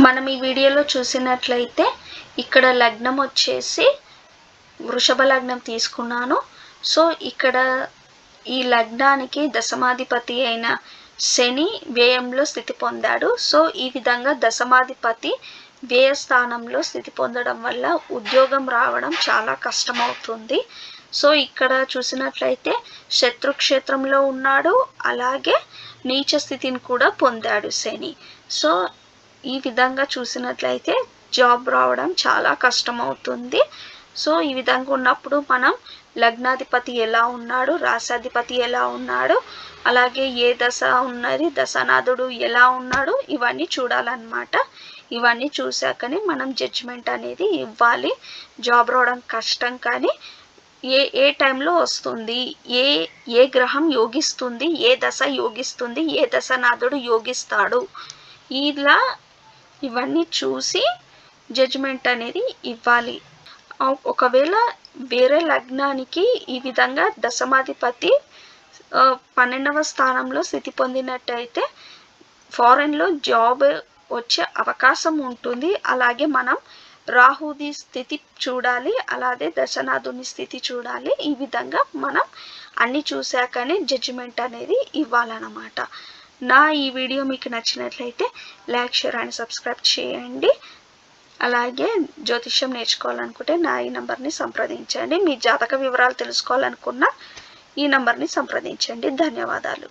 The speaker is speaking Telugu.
మనం ఈ వీడియోలో చూసినట్లయితే ఇక్కడ లగ్నం వచ్చేసి వృషభ లగ్నం తీసుకున్నాను. సో ఇక్కడ ఈ లగ్నానికి దశమాధిపతి అయిన శని వ్యయంలో స్థితి పొందాడు. సో ఈ విధంగా దశమాధిపతి వ్యయ స్థానంలో స్థితి పొందడం వల్ల ఉద్యోగం రావడం చాలా కష్టమవుతుంది. సో ఇక్కడ చూసినట్లయితే శత్రుక్షేత్రంలో ఉన్నాడు. అలాగే నీచ స్థితిని కూడా పొందాడు శని. సో ఈ విధంగా చూసినట్లయితే జాబ్ రావడం చాలా కష్టమవుతుంది. సో ఈ విధంగా ఉన్నప్పుడు మనం లగ్నాధిపతి ఎలా ఉన్నాడు రాసాధిపతి ఎలా ఉన్నాడు అలాగే ఏ దశ ఉన్నది దశనాథుడు ఎలా ఉన్నాడు ఇవన్నీ చూడాలన్నమాట. ఇవన్నీ చూశాకనే మనం జడ్జిమెంట్ అనేది ఇవ్వాలి. జాబ్ రావడం కష్టం కానీ ఏ ఏ టైంలో వస్తుంది ఏ ఏ గ్రహం యోగిస్తుంది ఏ దశ యోగిస్తుంది ఏ దశనాథుడు యోగిస్తాడు. ఇలా ఇవన్నీ చూసి జడ్జిమెంట్ అనేది ఇవ్వాలి. ఒకవేళ వేరే లగ్నానికి ఈ విధంగా దశమాధిపతి పన్నెండవ స్థానంలో స్థితి పొందినట్టయితే ఫారెన్లో జాబ్ వచ్చే అవకాశం ఉంటుంది. అలాగే మనం రాహుది స్థితి చూడాలి అలాగే దశనాథుని స్థితి చూడాలి. ఈ విధంగా మనం అన్ని చూశాకనే జడ్జిమెంట్ అనేది ఇవ్వాలన్నమాట. నా ఈ వీడియో మీకు నచ్చినట్లయితే లైక్ షేర్ అండ్ సబ్స్క్రైబ్ చేయండి. అలాగే జ్యోతిష్యం నేర్చుకోవాలనుకుంటే నా ఈ నంబర్ని సంప్రదించండి. మీ జాతక వివరాలు తెలుసుకోవాలనుకున్న ఈ నంబర్ని సంప్రదించండి. ధన్యవాదాలు.